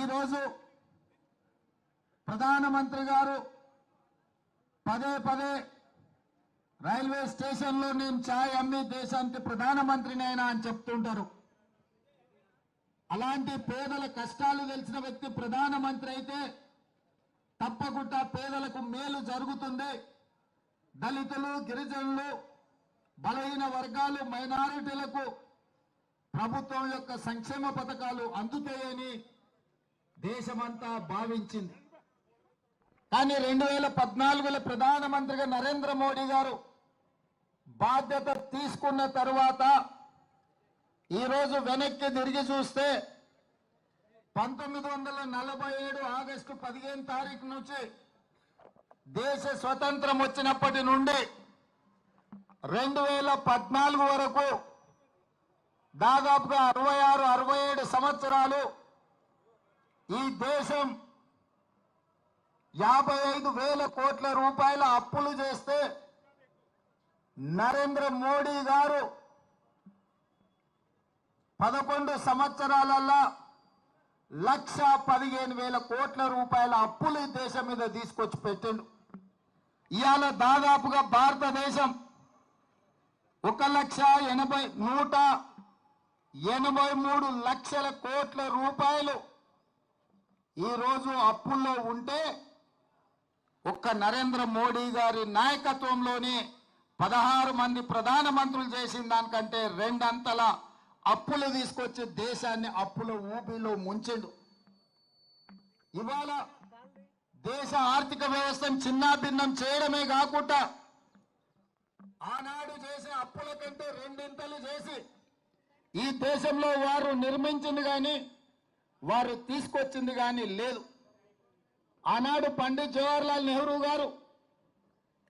ఈరోజు ప్రధానమంత్రి గారు పదే పదే రైల్వే స్టేషన్లో నేను ఛాయ్ అమ్మి దేశానికి ప్రధానమంత్రినైనా అని చెప్తుంటారు. అలాంటి పేదల కష్టాలు తెలిసిన వ్యక్తి ప్రధానమంత్రి అయితే తప్పకుండా పేదలకు మేలు జరుగుతుంది. దళితులు గిరిజనులు బలహీన వర్గాలు మైనారిటీలకు ప్రభుత్వం యొక్క సంక్షేమ పథకాలు అందుతాయని దేశమంతా భావించింది. కానీ రెండు వేల పద్నాలుగులో ప్రధానమంత్రిగా నరేంద్ర మోడీ గారు బాధ్యత తీసుకున్న తరువాత ఈరోజు వెనక్కి తిరిగి చూస్తే పంతొమ్మిది వందల నలభై ఏడు ఆగస్టు పదిహేను తారీఖు నుంచి దేశ స్వతంత్రం వచ్చినప్పటి నుండి రెండు వేల పద్నాలుగు వరకు దాదాపుగా అరవై ఆరు అరవై ఏడు సంవత్సరాలు ఈ దేశం యాభై ఐదు వేల కోట్ల రూపాయల అప్పులు చేస్తే నరేంద్ర మోడీ గారు పదకొండు సంవత్సరాలల్లా లక్ష పదిహేను వేల కోట్ల రూపాయల అప్పులు ఈ దేశం మీద తీసుకొచ్చి పెట్టిండు. ఇవాళ దాదాపుగా భారతదేశం ఒక లక్ష ఎనభై నూట ఎనభై మూడు లక్షల కోట్ల రూపాయలు ఈరోజు అప్పుల్లో ఉంటే ఒక్క నరేంద్ర మోడీ గారి నాయకత్వంలోనే పదహారు మంది ప్రధానమంత్రులు చేసిన దానికంటే రెండంతల అప్పులు తీసుకొచ్చి దేశాన్ని అప్పుల ఊపిలో ముంచిండు. ఇవాళ దేశ ఆర్థిక వ్యవస్థను చిన్నాభిన్నం చేయడమే కాకుండా ఆనాడు చేసే అప్పుల కంటే రెండింతలు చేసి ఈ దేశంలో వారు నిర్మించింది కానీ వారు తీసుకొచ్చింది కానీ లేదు. ఆనాడు Pandit Jawaharlal Nehru garu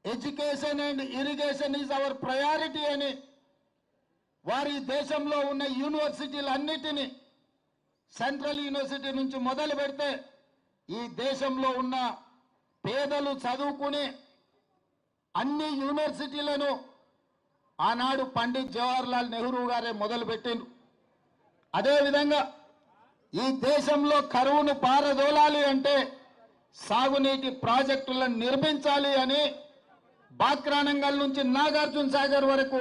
education and irrigation is our priority అని వారి దేశంలో ఉన్న యూనివర్సిటీలన్నిటినీ సెంట్రల్ యూనివర్సిటీ నుంచి మొదలు పెడితే ఈ దేశంలో ఉన్న పేదలు చదువుకుని అన్ని యూనివర్సిటీలను ఆనాడు పండిత్ జవహర్లాల్ నెహ్రూ గారే మొదలుపెట్టిండ్రు. అదేవిధంగా ఈ దేశంలో కరువును పారదోలాలి అంటే సాగునీటి ప్రాజెక్టులను నిర్మించాలి అని బాక్రానంగల్ నుంచి నాగార్జున సాగర్ వరకు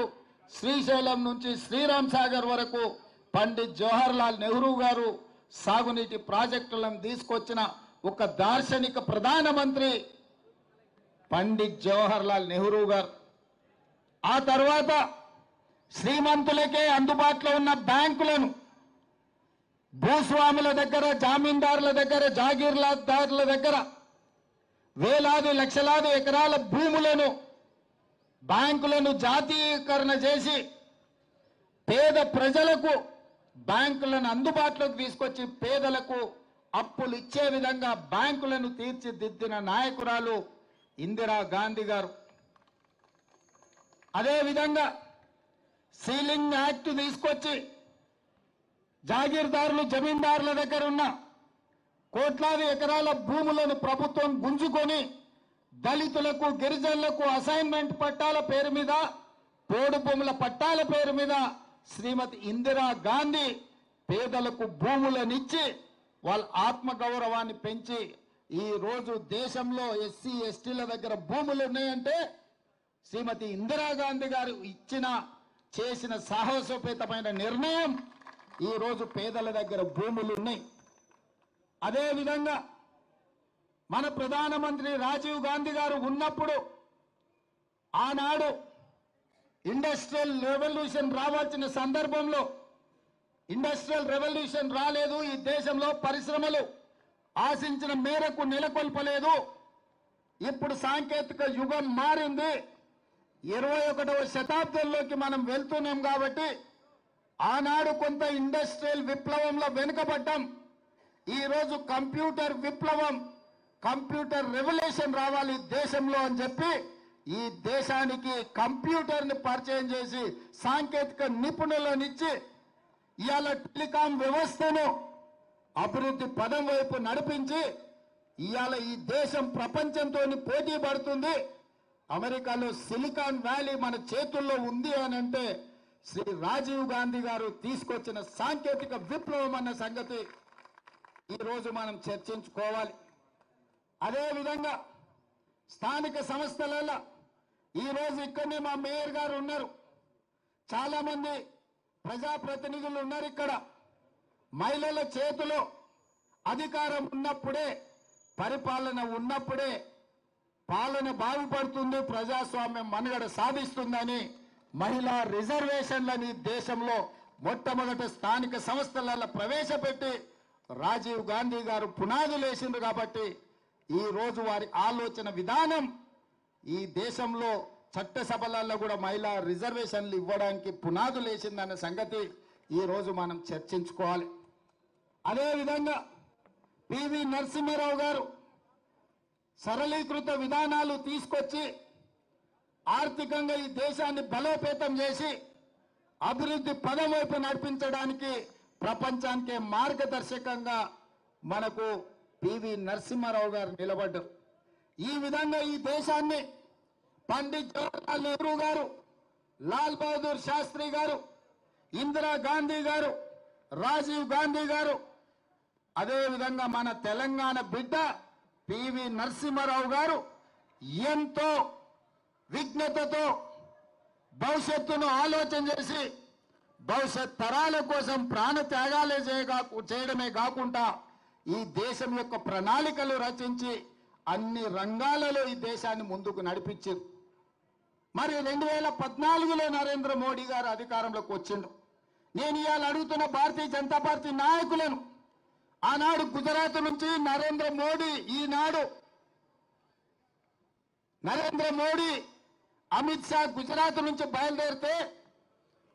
శ్రీశైలం నుంచి శ్రీరామ్ సాగర్ వరకు పండిత్ జవహర్లాల్ నెహ్రూ గారు సాగునీటి ప్రాజెక్టులను తీసుకొచ్చిన ఒక దార్శనిక ప్రధానమంత్రి పండిత్ జవహర్లాల్ నెహ్రూ గారు. ఆ తర్వాత శ్రీమంతులకే అందుబాటులో ఉన్న బ్యాంకులను భూస్వాముల దగ్గర జామీందారుల దగ్గర జాగీర్దారుల దగ్గర వేలాది లక్షలాది ఎకరాల భూములను బ్యాంకులను జాతీయకరణ చేసి పేద ప్రజలకు బ్యాంకులను అందుబాటులోకి తీసుకొచ్చి పేదలకు అప్పులు ఇచ్చే విధంగా బ్యాంకులను తీర్చిదిద్దిన నాయకురాలు ఇందిరా గాంధీ గారు. అదేవిధంగా సీలింగ్ యాక్ట్ తీసుకొచ్చి జాగీర్దారులు జమీందారుల దగ్గర ఉన్న కోట్లాది ఎకరాల భూములను ప్రభుత్వం గుంజుకొని దళితులకు గిరిజనులకు అసైన్మెంట్ పట్టాల పేరు మీద పోడు భూముల పట్టాల పేరు మీద శ్రీమతి ఇందిరా గాంధీ పేదలకు భూములనిచ్చి వాళ్ళ ఆత్మగౌరవాన్ని పెంచి ఈ రోజు దేశంలో ఎస్సీ ఎస్టీల దగ్గర భూములు ఉన్నాయంటే శ్రీమతి ఇందిరాగాంధీ గారు ఇచ్చిన చేసిన సాహసోపేతమైన నిర్ణయం ఈరోజు పేదల దగ్గర భూములు ఉన్నాయి అదేవిధంగా మన ప్రధానమంత్రి రాజీవ్ గాంధీ గారు ఉన్నప్పుడు ఆనాడు ఇండస్ట్రియల్ రెవల్యూషన్ రావాల్సిన సందర్భంలో ఇండస్ట్రియల్ రెవల్యూషన్ రాలేదు ఈ దేశంలో పరిశ్రమలు ఆశించిన మేరకు నెలకొల్పలేదు. ఇప్పుడు సాంకేతిక యుగం మారింది. ఇరవై ఒకటవ శతాబ్దంలోకి మనం వెళ్తున్నాం కాబట్టి ఆనాడు కొంత ఇండస్ట్రియల్ విప్లవంలో వెనుకబడ్డాం. ఈరోజు కంప్యూటర్ విప్లవం కంప్యూటర్ రెవల్యూషన్ రావాలి దేశంలో అని చెప్పి ఈ దేశానికి కంప్యూటర్ని పరిచయం చేసి సాంకేతిక నిపుణులనిచ్చి ఇవాళ టెలికాం వ్యవస్థను అభివృద్ధి పదం వైపు నడిపించి ఇవాళ ఈ దేశం ప్రపంచంతో పోటీ పడుతుంది అమెరికాలో సిలికాన్ వ్యాలీ మన చేతుల్లో ఉంది అని అంటే శ్రీ రాజీవ్ గాంధీ గారు తీసుకొచ్చిన సాంకేతిక విప్లవం అన్న సంగతి ఈరోజు మనం చర్చించుకోవాలి. అదేవిధంగా స్థానిక సంస్థలలో ఈరోజు ఇక్కడనే మా మేయర్ గారు ఉన్నారు. చాలా మంది ప్రజాప్రతినిధులు ఉన్నారు ఇక్కడ. మహిళల చేతిలో అధికారం ఉన్నప్పుడే పరిపాలన ఉన్నప్పుడే పాలన బాగుపడుతుంది ప్రజాస్వామ్యం మనుగడ సాధిస్తుందని మహిళా రిజర్వేషన్లని దేశంలో మొట్టమొదటి స్థానిక సంస్థలలో ప్రవేశపెట్టి రాజీవ్ గాంధీ గారు పునాదులు వేసిండ్రు కాబట్టి ఈ రోజు వారి ఆలోచన విధానం ఈ దేశంలో చట్టసభలలో కూడా మహిళా రిజర్వేషన్లు ఇవ్వడానికి పునాదులు వేసిందన్న సంగతి ఈరోజు మనం చర్చించుకోవాలి. అదేవిధంగా పివి నరసింహారావు గారు సరళీకృత విధానాలు తీసుకొచ్చి ఆర్థికంగా ఈ దేశాన్ని బలోపేతం చేసి అభివృద్ధి పదం వైపు నడిపించడానికి ప్రపంచానికే మార్గదర్శకంగా మనకు పివి నరసింహారావు గారు నిలబడ్డారు. ఈ విధంగా ఈ దేశాన్ని పండిత్ జవహర్లాల్ నెహ్రూ గారు లాల్ బహదూర్ శాస్త్రి గారు ఇందిరా గాంధీ గారు రాజీవ్ గాంధీ గారు అదేవిధంగా మన తెలంగాణ బిడ్డ పివి నరసింహారావు గారు ఎంతో విఘ్నతతో భవిష్యత్తును ఆలోచన చేసి భవిష్యత్ తరాల కోసం ప్రాణ త్యాగాలే చేయగా చేయడమే కాకుండా ఈ దేశం యొక్క ప్రణాళికలు రచించి అన్ని రంగాలలో ఈ దేశాన్ని ముందుకు నడిపించారు మరి రెండు వేల పద్నాలుగులో నరేంద్ర మోడీ గారు అధికారంలోకి వచ్చిండు. నేను ఇవాళ అడుగుతున్న భారతీయ జనతా పార్టీ నాయకులను ఆనాడు గుజరాత్ నుంచి నరేంద్ర మోడీ ఈనాడు నరేంద్ర మోడీ అమిత్ షా గుజరాత్ నుంచి బయలుదేరితే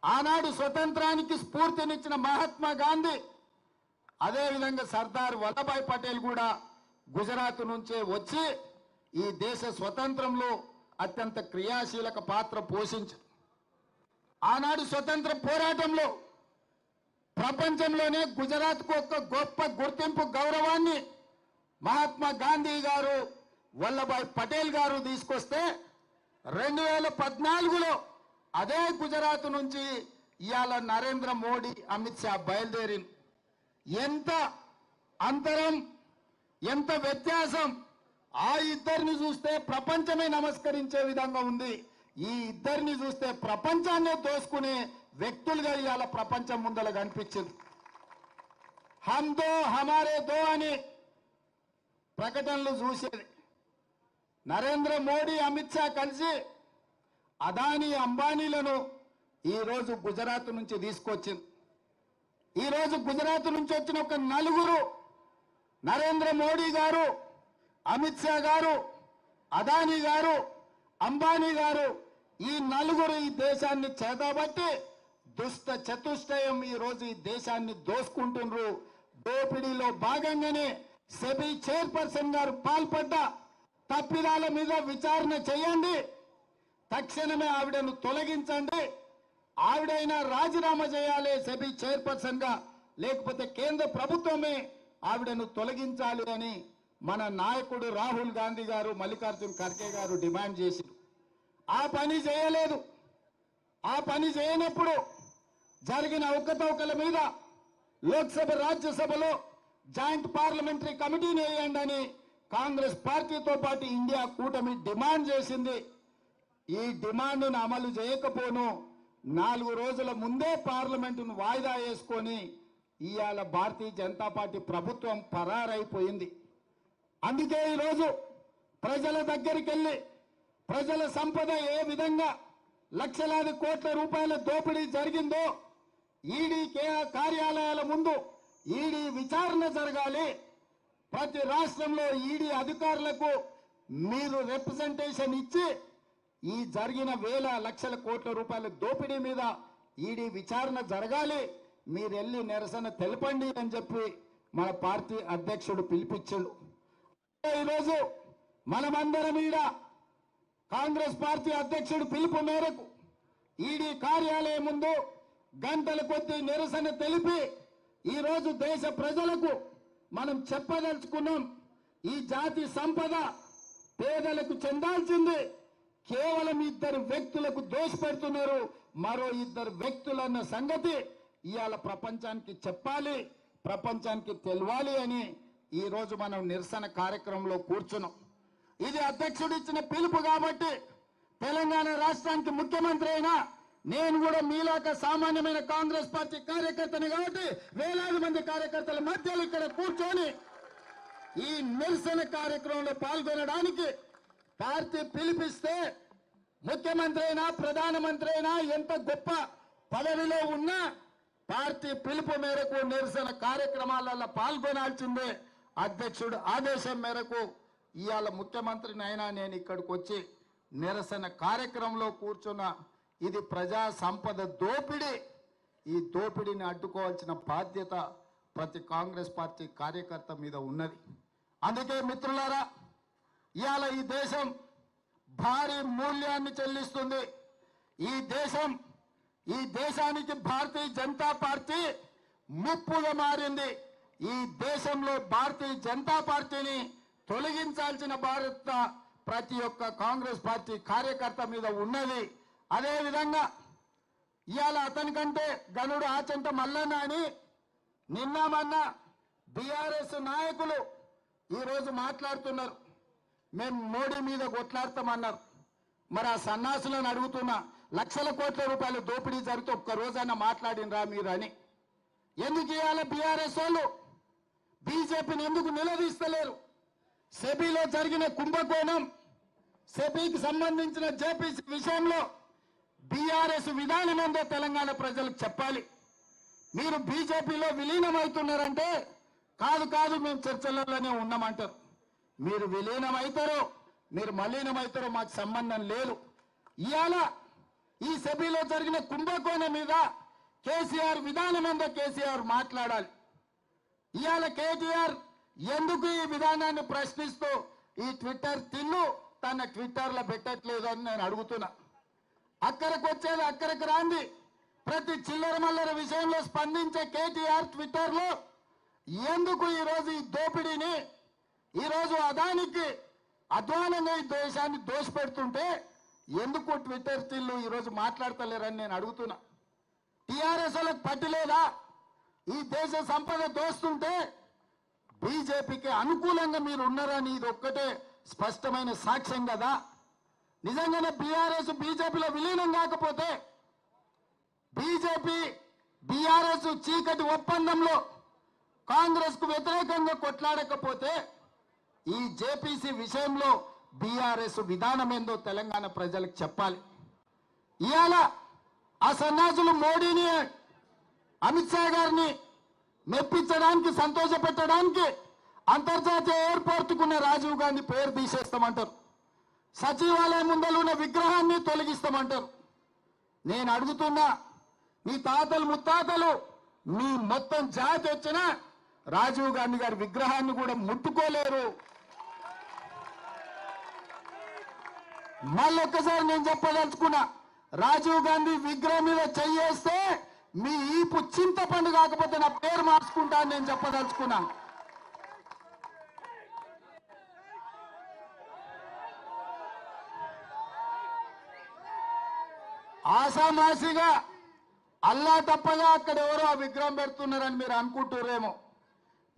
ఆనాడు స్వతంత్రానికి స్ఫూర్తినిచ్చిన మహాత్మా గాంధీ అదేవిధంగా సర్దార్ వల్లభాయ్ పటేల్ కూడా గుజరాత్ నుంచే వచ్చి ఈ దేశ స్వతంత్రంలో అత్యంత క్రియాశీలక పాత్ర పోషించారు. ఆనాడు స్వతంత్ర పోరాటంలో ప్రపంచంలోనే గుజరాత్కు ఒక గొప్ప గుర్తింపు గౌరవాన్ని మహాత్మా గాంధీ గారు వల్లభాయ్ పటేల్ గారు తీసుకొస్తే రెండు వేల పద్నాలుగులో అదే గుజరాత్ నుంచి ఇవాళ నరేంద్ర మోడీ అమిత్ షా బయలుదేరి. ఎంత అంతరం ఎంత వ్యత్యాసం? ఆ ఇద్దరిని చూస్తే ప్రపంచమే నమస్కరించే విధంగా ఉంది. ఈ ఇద్దరిని చూస్తే ప్రపంచాన్నే దోసుకునే వ్యక్తులుగా ఇవాళ ప్రపంచం ముందర కనిపించింది. హమ్ దో హమారే దో అని ప్రకటనలు చూసేది. నరేంద్ర మోడీ అమిత్ షా కలిసి అదానీ అంబానీలను ఈరోజు గుజరాత్ నుంచి తీసుకొచ్చింది. ఈరోజు గుజరాత్ నుంచి వచ్చిన ఒక నలుగురు నరేంద్ర మోడీ గారు అమిత్ షా గారు అదానీ గారు అంబానీ గారు ఈ నలుగురు ఈ దేశాన్ని చేతబట్టి దుష్ట చతుష్టయం ఈరోజు ఈ దేశాన్ని దోసుకుంటున్నారు దోపిడీలో భాగంగానే సెబీ చైర్పర్సన్ గారు పాల్పడ్డ. తప్పిదాల మీద విచారణ చేయండి. తక్షణమే ఆవిడను తొలగించండి. ఆవిడైనా రాజీనామా చేయాలి సెబీ చైర్పర్సన్గా లేకపోతే కేంద్ర ప్రభుత్వమే ఆవిడను తొలగించాలి అని మన నాయకుడు రాహుల్ గాంధీ గారు మల్లికార్జున్ ఖర్గే గారు డిమాండ్ చేశారు. ఆ పని చేయలేదు. ఆ పని చేయనప్పుడు జరిగిన ఒక్కతవకల మీద లోక్సభ రాజ్యసభలో జాయింట్ పార్లమెంటరీ కమిటీని వేయండి అని కాంగ్రెస్ పార్టీతో పాటు ఇండియా కూటమి డిమాండ్ చేసింది. ఈ డిమాండ్ను అమలు చేయకపోను. నాలుగు రోజుల ముందే పార్లమెంటును వాయిదా వేసుకొని ఇవాళ భారతీయ జనతా పార్టీ ప్రభుత్వం పరారైపోయింది. అందుకే ఈరోజు ప్రజల దగ్గరికి వెళ్ళి ప్రజల సంపద ఏ విధంగా లక్షలాది కోట్ల రూపాయల దోపిడీ జరిగిందో ఈడీ కార్యాలయాల ముందు ఈడీ విచారణ జరగాలి. ప్రతి రాష్ట్రంలో ఈడీ అధికారులకు మీరు రిప్రజెంటేషన్ ఇచ్చి ఈ జరిగిన వేల లక్షల కోట్ల రూపాయల దోపిడీ మీద ఈడీ విచారణ జరగాలి. మీరు వెళ్ళి నిరసన తెలపండి అని చెప్పి మన పార్టీ అధ్యక్షుడు పిలిపించాడు. ఈరోజు మనమందరం ఈడ కాంగ్రెస్ పార్టీ అధ్యక్షుడు పిలుపు మేరకు ఈడీ కార్యాలయం ముందు గంటల కొద్ది నిరసన తెలిపి ఈరోజు దేశ ప్రజలకు మనం చెప్పదలుచుకున్నాం ఈ జాతి సంపద పేదలకు చెందాల్సింది. కేవలం ఇద్దరు వ్యక్తులకు దోషపెడుతున్నారు మరో ఇద్దరు వ్యక్తులన్న సంగతి ఇవాళ ప్రపంచానికి చెప్పాలి ప్రపంచానికి తెలవాలి అని ఈరోజు మనం నిరసన కార్యక్రమంలో కూర్చున్నాం. ఇది అధ్యక్షుడు ఇచ్చిన పిలుపు కాబట్టి తెలంగాణ రాష్ట్రానికి ముఖ్యమంత్రి అయినా నేను కూడా మీలాక సామాన్యమైన కాంగ్రెస్ పార్టీ కార్యకర్తని కాబట్టి వేలాది మంది కార్యకర్తల మధ్యలో ఇక్కడ కూర్చొని ఈ నిరసన కార్యక్రమంలో పాల్గొనడానికి పార్టీ పిలిపిస్తే ముఖ్యమంత్రి అయినా ప్రధానమంత్రి అయినా ఎంత గొప్ప పదవిలో ఉన్నా పార్టీ పిలుపు మేరకు నిరసన కార్యక్రమాలలో పాల్గొనాల్సిందే. అధ్యక్షుడు ఆదేశం మేరకు ఇవాళ ముఖ్యమంత్రిని అయినా నేను ఇక్కడికి వచ్చి నిరసన కార్యక్రమంలో కూర్చున్న ఇది ప్రజా సంపద దోపిడీ. ఈ దోపిడీని అడ్డుకోవాల్సిన బాధ్యత ప్రతి కాంగ్రెస్ పార్టీ కార్యకర్త మీద ఉన్నది. అందుకే మిత్రులారా ఇవాళ ఈ దేశం భారీ మూల్యాన్ని చెల్లిస్తుంది. ఈ దేశం ఈ దేశానికి భారతీయ జనతా పార్టీ ముప్పుగా మారింది. ఈ దేశంలో భారతీయ జనతా పార్టీని తొలగించాల్సిన భారత ప్రతి ఒక్క కాంగ్రెస్ పార్టీ కార్యకర్త మీద ఉన్నది. అదేవిధంగా ఇవాళ అతనికంటే గనుడు ఆచంట మల్లన్న అని నిన్న మొన్న బీఆర్ఎస్ నాయకులు ఈరోజు మాట్లాడుతున్నారు. మేము మోడీ మీద కొట్లాడతామన్నారు. మరి ఆ సన్నాసులను అడుగుతున్నా లక్షల కోట్ల రూపాయలు దోపిడీ జరిగితే ఒక్క రోజైనా మాట్లాడినరా మీరు అని. ఎందుకు ఇవాళ బీఆర్ఎస్ వాళ్ళు బీజేపీని ఎందుకు నిలదీస్తలేరు? సెబీలో జరిగిన కుంభకోణం సెబీకి సంబంధించిన జేపీ విషయంలో బీఆర్ఎస్ విధానం ఏందో తెలంగాణ ప్రజలకు చెప్పాలి. మీరు బీజేపీలో విలీనమవుతున్నారంటే కాదు కాదు మేము చర్చలలోనే ఉన్నామంటారు. మీరు విలీనమవుతారో మీరు మలీనమవుతారో మాకు సంబంధం లేదు. ఇవాళ ఈ సభ్యులో జరిగిన కుంభకోణం మీద కేసీఆర్ విధానం ఏందో కేసీఆర్ మాట్లాడాలి. ఇవాళ కేటీఆర్ ఎందుకు ఈ విధానాన్ని ప్రశ్నిస్తూ ఈ ట్విట్టర్ తిన్ను తన ట్విట్టర్లో పెట్టట్లేదు అని నేను అడుగుతున్నా. అక్కడికి వచ్చేది అక్కడికి రాంది ప్రతి చిల్లర మల్లర విషయంలో స్పందించే కేటీఆర్ ట్విట్టర్లో ఎందుకు ఈరోజు ఈ దోపిడీని ఈరోజు అదానికి అధ్వానంగా ఈ దేశాన్ని దోషపెడుతుంటే ఎందుకు ట్విట్టర్ స్టిల్లు ఈరోజు మాట్లాడతలేరని నేను అడుగుతున్నా. టిఆర్ఎస్ వాళ్ళకి పట్టిలేదా? ఈ దేశ సంపద దోస్తుంటే బీజేపీకి అనుకూలంగా మీరు ఉన్నారని ఇది ఒక్కటే స్పష్టమైన సాక్ష్యం కదా. నిజంగానే బీఆర్ఎస్ బీజేపీలో విలీనం కాకపోతే బీజేపీ బీఆర్ఎస్ చీకటి ఒప్పందంలో కాంగ్రెస్కు వ్యతిరేకంగా కొట్లాడకపోతే ఈ జేపీసీ విషయంలో బీఆర్ఎస్ విధానం ఏందో తెలంగాణ ప్రజలకు చెప్పాలి. ఇవాళ ఆ సన్నాసులు మోడీని అమిత్ షా గారిని మెప్పించడానికి సంతోషపెట్టడానికి అంతర్జాతీయ ఎయిర్పోర్టుకున్న రాజీవ్ గాంధీ పేరు తీసేస్తామంటారు. సచివాలయం ముందలున్న ఉన్న విగ్రహాన్ని తొలగిస్తామంటారు. నేను అడుగుతున్నా మీ తాతలు ముత్తాతలు మీ మొత్తం జాతి వచ్చిన రాజీవ్ గాంధీ గారి విగ్రహాన్ని కూడా ముట్టుకోలేరు. మళ్ళొక్కసారి నేను చెప్పదలుచుకున్నా రాజీవ్ గాంధీ విగ్రహం మీద చెయ్యేస్తే మీ ఈపు చింతపండు కాకపోతే నా పేరు మార్చుకుంటా అని నేను చెప్పదలుచుకున్నాను ఆసామాసిగా అల్లా తప్పగా అక్కడ ఎవరో ఆ విగ్రహం పెడుతున్నారని మీరు అనుకుంటున్నారేమో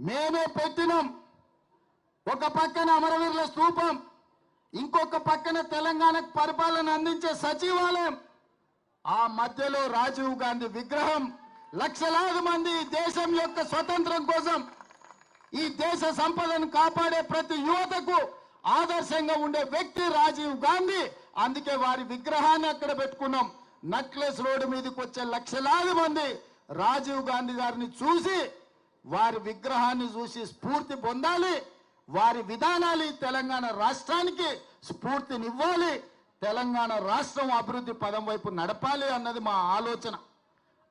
మేమే పెట్టినాం. ఒక పక్కన అమరవీరుల స్థూపం ఇంకొక పక్కన తెలంగాణకు పరిపాలన అందించే సచివాలయం ఆ మధ్యలో రాజీవ్ గాంధీ విగ్రహం. లక్షలాది మంది ఈ దేశం యొక్క స్వతంత్రం కోసం ఈ దేశ సంపదను కాపాడే ప్రతి యువతకు ఆదర్శంగా ఉండే వ్యక్తి రాజీవ్ గాంధీ. అందుకే వారి విగ్రహాన్ని అక్కడ పెట్టుకున్నాం. నక్లెస్ రోడ్డు మీదకి వచ్చే లక్షలాది మంది రాజీవ్ గాంధీ గారిని చూసి వారి విగ్రహాన్ని చూసి స్ఫూర్తి పొందాలి వారి విధానాలు తెలంగాణ రాష్ట్రానికి స్ఫూర్తినివ్వాలి తెలంగాణ రాష్ట్రం అభివృద్ధి పదం వైపు నడపాలి అన్నది మా ఆలోచన.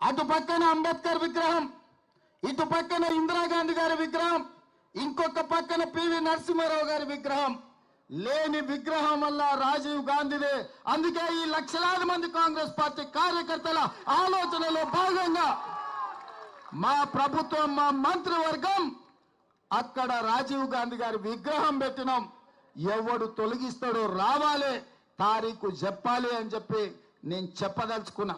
అటు పక్కన అంబేద్కర్ విగ్రహం ఇటు పక్కన ఇందిరాగాంధీ గారి విగ్రహం ఇంకొక పక్కన పివి నరసింహారావు గారి విగ్రహం లేని విగ్రహం వల్ల రాజీవ్ గాంధీదే. అందుకే ఈ లక్షలాది మంది కాంగ్రెస్ పార్టీ కార్యకర్తల ఆలోచనలో భాగంగా మా ప్రభుత్వం మా మంత్రివర్గం అక్కడ రాజీవ్ గాంధీ గారి విగ్రహం పెట్టినాం. ఎవడు తొలగిస్తాడో రావాలి తారీఖు చెప్పాలి అని చెప్పి నేను చెప్పదలుచుకున్నా.